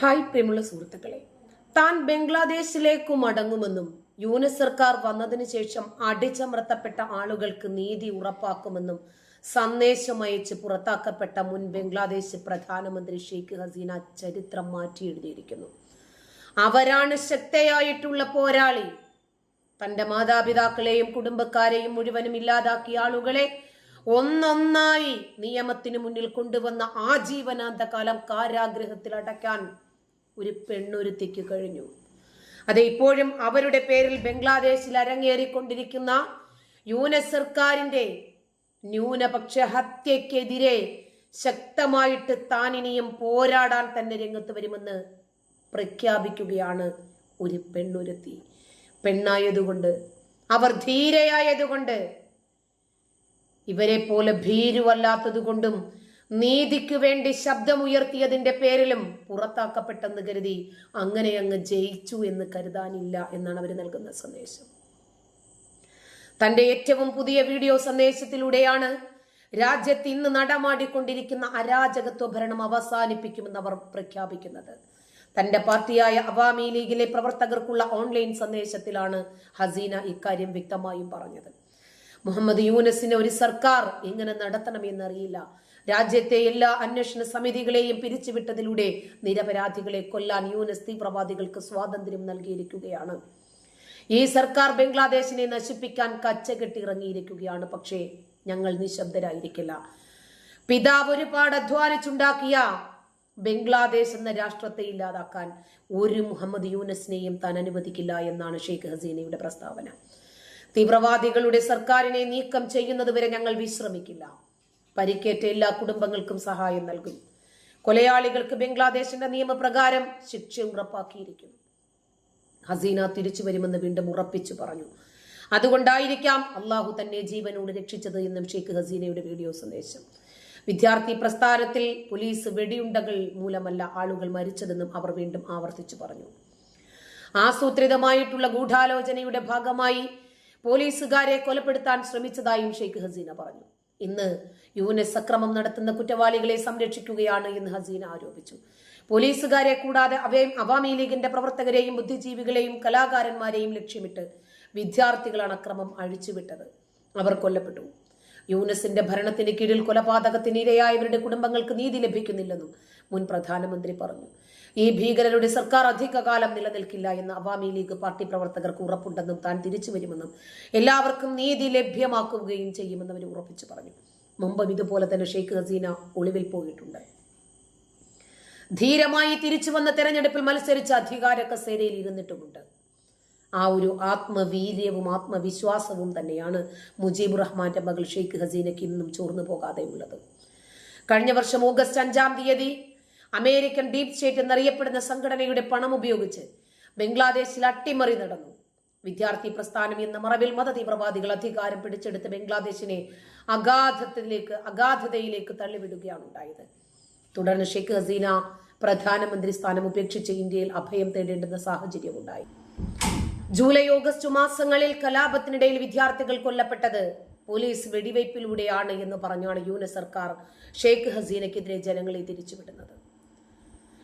Hi പ്രിയമുള്ള സുഹൃത്തുക്കളെ താൻ ബംഗ്ലാദേശിലേക്കു മടങ്ങുമെന്നും യൂനിസ് സർക്കാർ വന്നതിന് ശേഷം അടിച്ചമർത്തപ്പെട്ട ആളുകൾക്ക് നീതി ഉറപ്പാക്കുമെന്നും സന്ദേശം അയച്ച് പുറത്താക്കപ്പെട്ട മുൻ ബംഗ്ലാദേശ് പ്രധാനമന്ത്രി ഷെയ്ഖ് ഹസീന ചരിത്രം മാറ്റി എഴുതിയിരിക്കുന്നു. അവരാണ് ശക്തയായിട്ടുള്ള പോരാളി. തന്റെ മാതാപിതാക്കളെയും കുടുംബക്കാരെയും മുഴുവനും ഇല്ലാതാക്കിയ ആളുകളെ ഒന്നൊന്നായി നിയമത്തിന് മുന്നിൽ കൊണ്ടുവന്ന ആജീവനാന്ത കാലം കാരാഗ്രഹത്തിൽ അടയ്ക്കാൻ ഒരു പെണ്ണൊരുത്തിക്ക് കഴിഞ്ഞു. അത് ഇപ്പോഴും അവരുടെ പേരിൽ ബംഗ്ലാദേശിൽ അരങ്ങേറിക്കൊണ്ടിരിക്കുന്ന യൂന സർക്കാരിന്റെ ന്യൂനപക്ഷ ഹത്യക്കെതിരെ ശക്തമായിട്ട് താൻ ഇനിയും പോരാടാൻ തന്നെ രംഗത്ത് വരുമെന്ന് പ്രഖ്യാപിക്കുകയാണ് ഒരു പെണ്ണൊരുത്തി. പെണ്ണായതുകൊണ്ട് അവർ ധീരയായതുകൊണ്ട് ഇവരെ പോലെ ഭീരുവല്ലാത്തതുകൊണ്ടും നീതിക്ക് വേണ്ടി ശബ്ദമുയർത്തിയതിന്റെ പേരിലും പുറത്താക്കപ്പെട്ടെന്ന് കരുതി അങ്ങനെ അങ്ങ് ജയിച്ചു എന്ന് കരുതാനില്ല എന്നാണ് അവർ നൽകുന്ന സന്ദേശം. തന്റെ ഏറ്റവും പുതിയ വീഡിയോ സന്ദേശത്തിലൂടെയാണ് രാജ്യത്ത് ഇന്ന് നടമാടിക്കൊണ്ടിരിക്കുന്ന അരാജകത്വ ഭരണം അവസാനിപ്പിക്കുമെന്ന് അവർ പ്രഖ്യാപിക്കുന്നത്. തന്റെ പാർട്ടിയായ അവാമി ലീഗിലെ പ്രവർത്തകർക്കുള്ള ഓൺലൈൻ സന്ദേശത്തിലാണ് ഹസീന ഇക്കാര്യം വ്യക്തമായും പറഞ്ഞത്. മുഹമ്മദ് യൂനസിനെ ഒരു സർക്കാർ എങ്ങനെ നടത്തണമെന്നറിയില്ല. രാജ്യത്തെ എല്ലാ അന്വേഷണ സമിതികളെയും പിരിച്ചുവിട്ടതിലൂടെ നിരപരാധികളെ കൊല്ലാൻ യൂനസ് തീവ്രവാദികൾക്ക് സ്വാതന്ത്ര്യം നൽകിയിരിക്കുകയാണ്. ഈ സർക്കാർ ബംഗ്ലാദേശിനെ നശിപ്പിക്കാൻ കച്ചകെട്ടി ഇറങ്ങിയിരിക്കുകയാണ് പക്ഷേ ഞങ്ങൾ നിശബ്ദരായിരിക്കില്ല. പിതാവ് ഒരുപാട് അധ്വാനിച്ചുണ്ടാക്കിയ ബംഗ്ലാദേശ് എന്ന രാഷ്ട്രത്തെ ഇല്ലാതാക്കാൻ ഒരു മുഹമ്മദ് യൂനസിനെയും താൻ അനുവദിക്കില്ല എന്നാണ് ഷെയ്ഖ് ഹസീനയുടെ പ്രസ്താവന. തീവ്രവാദികളുടെ സർക്കാരിനെ നീക്കം ചെയ്യുന്നതുവരെ ഞങ്ങൾ വിശ്രമിക്കില്ല. പരിക്കേറ്റ എല്ലാ കുടുംബങ്ങൾക്കും സഹായം നൽകും. കൊലയാളികൾക്ക് ബംഗ്ലാദേശിന്റെ നിയമപ്രകാരം ശിക്ഷ ഉറപ്പാക്കിയിരിക്കും ഹസീന തിരിച്ചു വരുമെന്ന് വീണ്ടും ഉറപ്പിച്ചു പറഞ്ഞു. അതുകൊണ്ടായിരിക്കാം അള്ളാഹു തന്നെ ജീവനോട് രക്ഷിച്ചത് എന്നും ഷെയ്ഖ് ഹസീനയുടെ വീഡിയോ സന്ദേശം. വിദ്യാർത്ഥി പ്രസ്ഥാനത്തിൽ പോലീസ് വെടിയുണ്ടകൾ മൂലമല്ല ആളുകൾ മരിച്ചതെന്നും അവർ വീണ്ടും ആവർത്തിച്ചു പറഞ്ഞു. ആസൂത്രിതമായിട്ടുള്ള ഗൂഢാലോചനയുടെ ഭാഗമായി പോലീസുകാരെ കൊലപ്പെടുത്താൻ ശ്രമിച്ചതായും ഷെയ്ഖ് ഹസീന പറഞ്ഞു. ഇന്ന് യുനെസ് അക്രമം നടത്തുന്ന കുറ്റവാളികളെ സംരക്ഷിക്കുകയാണ് എന്ന് ഹസീന ആരോപിച്ചു. പോലീസുകാരെ കൂടാതെ അവയും അവാമി ലീഗിന്റെ പ്രവർത്തകരെയും ബുദ്ധിജീവികളെയും കലാകാരന്മാരെയും ലക്ഷ്യമിട്ട് വിദ്യാർത്ഥികളാണ് അക്രമം അഴിച്ചുവിട്ടത്. അവർ കൊല്ലപ്പെട്ടു. യൂനസിന്റെ ഭരണത്തിന് കീഴിൽ കൊലപാതകത്തിന് ഇരയായവരുടെ കുടുംബങ്ങൾക്ക് നീതി ലഭിക്കുന്നില്ലെന്നും മുൻ പ്രധാനമന്ത്രി പറഞ്ഞു. ഈ ഭീകരരുടെ സർക്കാർ അധികകാലം നിലനിൽക്കില്ല എന്ന് അവാമി ലീഗ് പാർട്ടി പ്രവർത്തകർക്ക് ഉറപ്പുണ്ടെന്നും താൻ തിരിച്ചു വരുമെന്നും എല്ലാവർക്കും നീതി ലഭ്യമാക്കുകയും ചെയ്യുമെന്നും അവർ ഉറപ്പിച്ചു പറഞ്ഞു. മുമ്പും ഇതുപോലെ തന്നെ ഷെയ്ഖ് ഹസീന ഒളിവിൽ പോയിട്ടുണ്ട്. ധീരമായി തിരിച്ചു വന്ന തെരഞ്ഞെടുപ്പിൽ മത്സരിച്ച അധികാര കസേരയിൽ ഇരുന്നിട്ടുമുണ്ട്. ആ ഒരു ആത്മവീര്യവും ആത്മവിശ്വാസവും തന്നെയാണ് മുജീബ് റഹ്മാന്റെ മകൾ ഷെയ്ഖ് ഹസീനയ്ക്ക് ഇന്നും ചോർന്നു പോകാതെ ഉള്ളത് കഴിഞ്ഞ വർഷം ഓഗസ്റ്റ് അഞ്ചാം തീയതി അമേരിക്കൻ ഡീപ് സ്റ്റേറ്റ് എന്നറിയപ്പെടുന്ന സംഘടനയുടെ പണം ഉപയോഗിച്ച് ബംഗ്ലാദേശിൽ അട്ടിമറി നടന്നു. വിദ്യാർത്ഥി പ്രസ്ഥാനം എന്ന മറവിൽ മത തീവ്രവാദികൾ അധികാരം പിടിച്ചെടുത്ത് ബംഗ്ലാദേശിനെ അഗാധത്തിലേക്ക് അഗാധതയിലേക്ക് തള്ളിവിടുകയാണ് ഉണ്ടായത്. തുടർന്ന് ഷെയ്ഖ് ഹസീന പ്രധാനമന്ത്രി സ്ഥാനം ഉപേക്ഷിച്ച് ഇന്ത്യയിൽ അഭയം തേടേണ്ടുന്ന സാഹചര്യം ഉണ്ടായി. ജൂലൈ ഓഗസ്റ്റ് മാസങ്ങളിൽ കലാപത്തിനിടയിൽ വിദ്യാർത്ഥികൾ കൊല്ലപ്പെട്ടത് പോലീസ് വെടിവയ്പിലൂടെയാണ് എന്ന് പറഞ്ഞാണ് യൂന സർക്കാർ ഷെയ്ഖ് ഹസീനയ്ക്കെതിരെ ജനങ്ങളെ തിരിച്ചുവിടുന്നത്.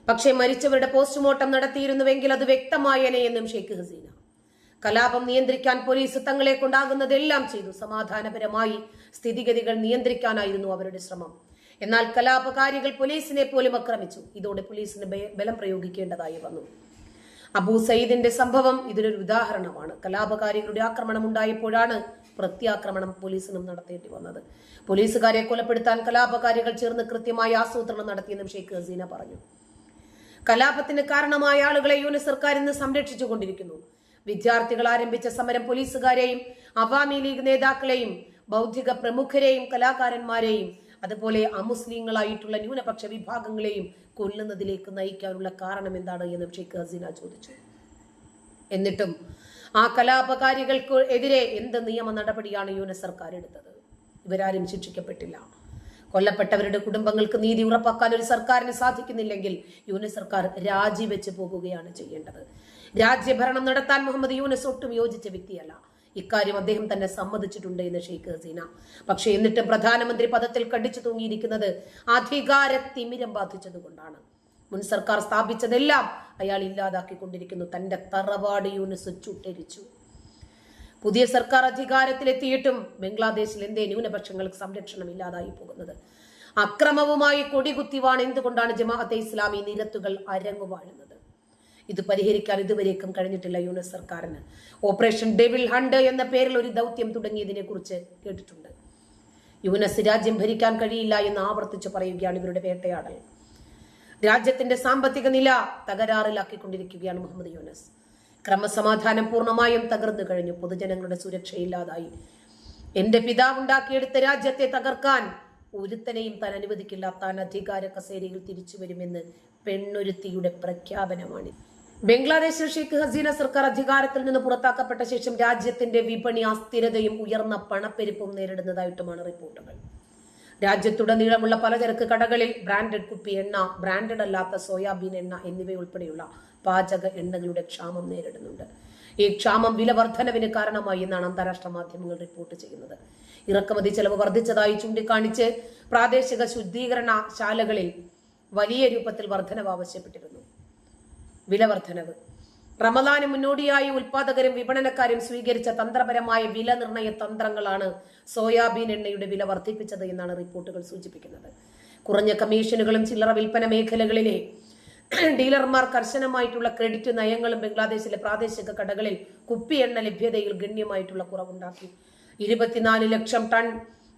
പക്ഷേ മരിച്ചവരുടെ പോസ്റ്റ്മോർട്ടം നടത്തിയിരുന്നുവെങ്കിൽ അത് വ്യക്തമായേനെ എന്നും ഷെയ്ഖ് ഹസീന. കലാപം നിയന്ത്രിക്കാൻ പോലീസ് തങ്ങളെ കൊണ്ടാകുന്നതെല്ലാം ചെയ്തു. സമാധാനപരമായി സ്ഥിതിഗതികൾ നിയന്ത്രിക്കാനായിരുന്നു അവരുടെ ശ്രമം. എന്നാൽ കലാപകാരികൾ പോലീസിനെ പോലും ആക്രമിച്ചു. ഇതോടെ പോലീസിന് ബലം പ്രയോഗിക്കേണ്ടതായി വന്നു. അബൂ സയ്യിദിന്റെ സംഭവം ഇതിനൊരു ഉദാഹരണമാണ്. കലാപകാരികളുടെ ആക്രമണം ഉണ്ടായപ്പോഴാണ് പ്രത്യാക്രമണം പോലീസിനും നടത്തേണ്ടി വന്നത്. പോലീസുകാരെ കൊലപ്പെടുത്താൻ കലാപകാരികൾ ചേർന്ന് കൃത്യമായി ആസൂത്രണം നടത്തിയെന്നും ഷെയ്ഖ് ഹസീന പറഞ്ഞു. കലാപത്തിന് കാരണമായ ആളുകളെ യൂണിറ്റ് സർക്കാർ ഇന്ന് സംരക്ഷിച്ചുകൊണ്ടിരിക്കുന്നു. വിദ്യാർത്ഥികൾ ആരംഭിച്ച സമരം പോലീസുകാരെയും അവാമി ലീഗ് നേതാക്കളെയും ബൗദ്ധിക പ്രമുഖരെയും കലാകാരന്മാരെയും അതുപോലെ അമുസ്ലിങ്ങളായിട്ടുള്ള ന്യൂനപക്ഷ വിഭാഗങ്ങളെയും കൊല്ലുന്നതിലേക്ക് നയിക്കാനുള്ള കാരണം എന്താണ് എന്ന് ഷെയ്ഖ് ഹസീന ചോദിച്ചു. എന്നിട്ടും ആ കലാപകാരികൾക്ക് എതിരെ എന്ത് നിയമ നടപടിയാണ് യൂണിറ്റ് സർക്കാർ എടുത്തത്? ഇവരാരും ശിക്ഷിക്കപ്പെട്ടില്ല. കൊല്ലപ്പെട്ടവരുടെ കുടുംബങ്ങൾക്ക് നീതി ഉറപ്പാക്കാൻ ഒരു സർക്കാരിന് സാധിക്കുന്നില്ലെങ്കിൽ യൂനസ് സർക്കാർ രാജിവെച്ച് പോകുകയാണ് ചെയ്യേണ്ടത്. രാജ്യഭരണം നടത്താൻ മുഹമ്മദ് യൂനസ് ഒട്ടും യോജിച്ച വ്യക്തിയല്ല. ഇക്കാര്യം അദ്ദേഹം തന്നെ സമ്മതിച്ചിട്ടുണ്ട് എന്ന് ഷെയ്ഖ് ഹസീന. പക്ഷേ എന്നിട്ട് പ്രധാനമന്ത്രി പദത്തിൽ കടിച്ചു തൂങ്ങിയിരിക്കുന്നത് അധികാര തിമിരം ബാധിച്ചതുകൊണ്ടാണ്. മുൻ സർക്കാർ സ്ഥാപിച്ചതെല്ലാം അയാൾ ഇല്ലാതാക്കിക്കൊണ്ടിരിക്കുന്നു. തന്റെ തറവാട് യൂണിസ് ചുട്ടരിച്ചു. പുതിയ സർക്കാർ അധികാരത്തിലെത്തിയിട്ടും ബംഗ്ലാദേശിൽ എന്തേ ന്യൂനപക്ഷങ്ങൾക്ക് സംരക്ഷണം ഇല്ലാതായി പോകുന്നത്? അക്രമവുമായി കൊടികുത്തിവാണ് എന്തുകൊണ്ടാണ് ജമാഅത്തെ ഇസ്ലാമി നിരത്തുകൾ അരങ്ങുവാഴുന്നത് ഇത് പരിഹരിക്കാൻ ഇതുവരേക്കും കഴിഞ്ഞിട്ടില്ല യുഎസ് സർക്കാരിന്. ഓപ്പറേഷൻ ഡെവിൽ ഹണ്ട് എന്ന പേരിൽ ഒരു ദൗത്യം തുടങ്ങിയതിനെ കുറിച്ച് കേട്ടിട്ടുണ്ട്. യൂനസ് രാജ്യം ഭരിക്കാൻ കഴിയില്ല എന്ന് ആവർത്തിച്ചു പറയുകയാണ് ഇവരുടെ വേട്ടയാടൽ. രാജ്യത്തിന്റെ സാമ്പത്തിക നില തകരാറിലാക്കിക്കൊണ്ടിരിക്കുകയാണ് മുഹമ്മദ് യൂനസ്. ക്രമസമാധാനം പൂർണമായും തകർന്നു കഴിഞ്ഞു. പൊതുജനങ്ങളുടെ സുരക്ഷയില്ലാതായി എന്റെ പിതാവുണ്ടാക്കിയെടുത്ത രാജ്യത്തെ തകർക്കാൻ ഒരുത്തനെയും താൻ അനുവദിക്കില്ല. താൻ അധികാര കസേരയിൽ തിരിച്ചു വരുമെന്ന് പെണ്ണൊരുത്തിയുടെ പ്രഖ്യാപനമാണ്. ബംഗ്ലാദേശിൽ ഷെയ്ഖ് ഹസീന സർക്കാർ അധികാരത്തിൽ നിന്ന് പുറത്താക്കപ്പെട്ട ശേഷം രാജ്യത്തിന്റെ വിപണി അസ്ഥിരതയും ഉയർന്ന പണപ്പെരുപ്പും നേരിടുന്നതായിട്ടുമാണ് റിപ്പോർട്ടുകൾ. രാജ്യത്തുടനീളമുള്ള പലചരക്ക് കടകളിൽ ബ്രാൻഡഡ് കുപ്പി എണ്ണ ബ്രാൻഡഡ് അല്ലാത്ത സോയാബീൻ എണ്ണ എന്നിവയുൾപ്പെടെയുള്ള പാചക എണ്ണകളുടെ ക്ഷാമം നേരിടുന്നുണ്ട്. ഈ ക്ഷാമം വില വർധനവിന് കാരണമായി എന്നാണ് അന്താരാഷ്ട്ര മാധ്യമങ്ങൾ റിപ്പോർട്ട് ചെയ്യുന്നത്. ഇറക്കുമതി ചെലവ് വർദ്ധിച്ചതായി ചൂണ്ടിക്കാണിച്ച് പ്രാദേശിക ശുദ്ധീകരണ ശാലകളിൽ വലിയ രൂപത്തിൽ വർധനവ് ആവശ്യപ്പെട്ടിരുന്നു. വില വർധനവ് റമദാന് മുന്നോടിയായി ഉൽപാദകരും വിപണനക്കാരും സ്വീകരിച്ച തന്ത്രപരമായ വില നിർണയ തന്ത്രങ്ങളാണ് സോയാബീൻ എണ്ണയുടെ വില വർദ്ധിപ്പിച്ചത് എന്നാണ് റിപ്പോർട്ടുകൾ സൂചിപ്പിക്കുന്നത്. കുറഞ്ഞ കമ്മീഷനുകളും ചില്ലറ വിൽപ്പന മേഖലകളിലെ ഡീലർമാർ കർശനമായിട്ടുള്ള ക്രെഡിറ്റ് നയങ്ങളും ബംഗ്ലാദേശിലെ പ്രാദേശിക കടകളിൽ കുപ്പി എണ്ണ ലഭ്യതയിൽ ഗണ്യമായിട്ടുള്ള കുറവുണ്ടാക്കി. ഇരുപത്തിനാല് ലക്ഷം ടൺ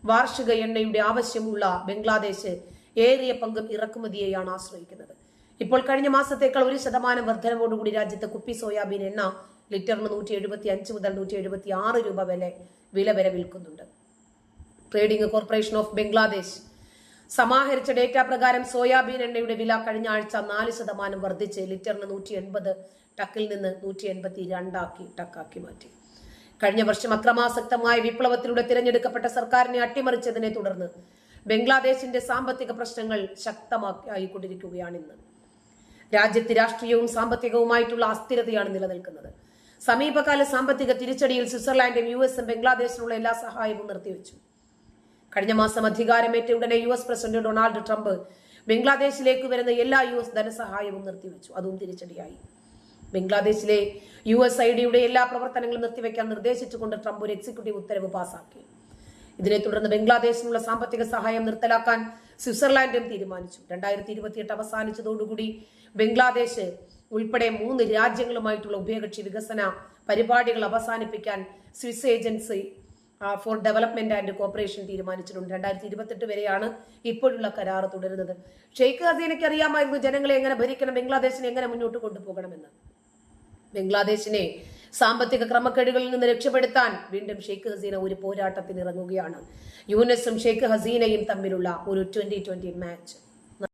വാർഷിക എണ്ണയുടെ ആവശ്യമുള്ള ബംഗ്ലാദേശ് ഏറിയ പങ്കും ഇറക്കുമതിയെയാണ് ആശ്രയിക്കുന്നത്. ഇപ്പോൾ കഴിഞ്ഞ മാസത്തേക്കാൾ ഒരു ശതമാനം വർധനവോടുകൂടി രാജ്യത്ത് കുപ്പി സോയാബീൻ എണ്ണ ലിറ്ററിന് നൂറ്റി എഴുപത്തി അഞ്ച് മുതൽ നൂറ്റി എഴുപത്തി ആറ് രൂപ വരെ വില വരെ വിൽക്കുന്നുണ്ട്. ട്രേഡിംഗ് കോർപ്പറേഷൻ ഓഫ് ബംഗ്ലാദേശ് സമാഹരിച്ച ഡേറ്റ പ്രകാരം സോയാബീൻ എണ്ണയുടെ വില കഴിഞ്ഞ ആഴ്ച നാല് ശതമാനം വർദ്ധിച്ച് ലിറ്ററിന് നൂറ്റി എൺപത് ടക്കിൽ നിന്ന് നൂറ്റി എൺപത്തി രണ്ടാക്കി ടക്കാക്കി മാറ്റി. കഴിഞ്ഞ വർഷം അക്രമാസക്തമായ വിപ്ലവത്തിലൂടെ തിരഞ്ഞെടുക്കപ്പെട്ട സർക്കാരിനെ അട്ടിമറിച്ചതിനെ തുടർന്ന് ബംഗ്ലാദേശിന്റെ സാമ്പത്തിക പ്രശ്നങ്ങൾ ശക്തമാക്കിക്കൊണ്ടിരിക്കുകയാണ് ഇന്ന് രാജ്യത്ത് രാഷ്ട്രീയവും സാമ്പത്തികവുമായിട്ടുള്ള അസ്ഥിരതയാണ് നിലനിൽക്കുന്നത്. സമീപകാല സാമ്പത്തിക തിരിച്ചടിയിൽ സ്വിറ്റ്സർലാൻഡും യു എസും ബംഗ്ലാദേശിനുള്ള എല്ലാ സഹായവും നിർത്തിവെച്ചു. കഴിഞ്ഞ മാസം അധികാരമേറ്റ ഉടനെ U S president Donald Trump ബംഗ്ലാദേശിലേക്ക് വരുന്ന എല്ലാ യു എസ് ധനസഹായവും നിർത്തിവെച്ചു. അതും തിരിച്ചടിയായി. ബംഗ്ലാദേശിലെ യു എസ് ഐ ഡിയുടെ എല്ലാ പ്രവർത്തനങ്ങളും നിർത്തിവെക്കാൻ നിർദ്ദേശിച്ചുകൊണ്ട് ട്രംപ് ഒരു എക്സിക്യൂട്ടീവ് ഉത്തരവ് പാസാക്കി. ഇതിനെ തുടർന്ന് ബംഗ്ലാദേശിനുള്ള സാമ്പത്തിക സഹായം നിർത്തലാക്കാൻ സ്വിറ്റ്സർലാൻഡും തീരുമാനിച്ചു. രണ്ടായിരത്തി ഇരുപത്തിയെട്ട് അവസാനിച്ചതോടുകൂടി ബംഗ്ലാദേശ് ഉൾപ്പെടെ മൂന്ന് രാജ്യങ്ങളുമായിട്ടുള്ള ഉഭയകക്ഷി വികസന പരിപാടികൾ അവസാനിപ്പിക്കാൻ Swiss agency for development and cooperation തീരുമാനിച്ചിട്ടുണ്ട്. രണ്ടായിരത്തി ഇരുപത്തെട്ട് വരെയാണ് ഇപ്പോഴുള്ള കരാർ തുടരുന്നത്. ഷെയ്ഖ് ഹസീനയ്ക്ക് അറിയാമായിരുന്നു ജനങ്ങളെ എങ്ങനെ ഭരിക്കണം ബംഗ്ലാദേശിനെ എങ്ങനെ മുന്നോട്ട് കൊണ്ടുപോകണമെന്ന്. ബംഗ്ലാദേശിനെ സാമ്പത്തിക ക്രമക്കേടുകളിൽ നിന്ന് രക്ഷപ്പെടുത്താൻ വീണ്ടും ഷെയ്ഖ് ഹസീന ഒരു പോരാട്ടത്തിന് ഇറങ്ങുകയാണ് യൂനസും ഷെയ്ഖ് ഹസീനയും തമ്മിലുള്ള ഒരു ട്വന്റി ട്വന്റി മാച്ച്.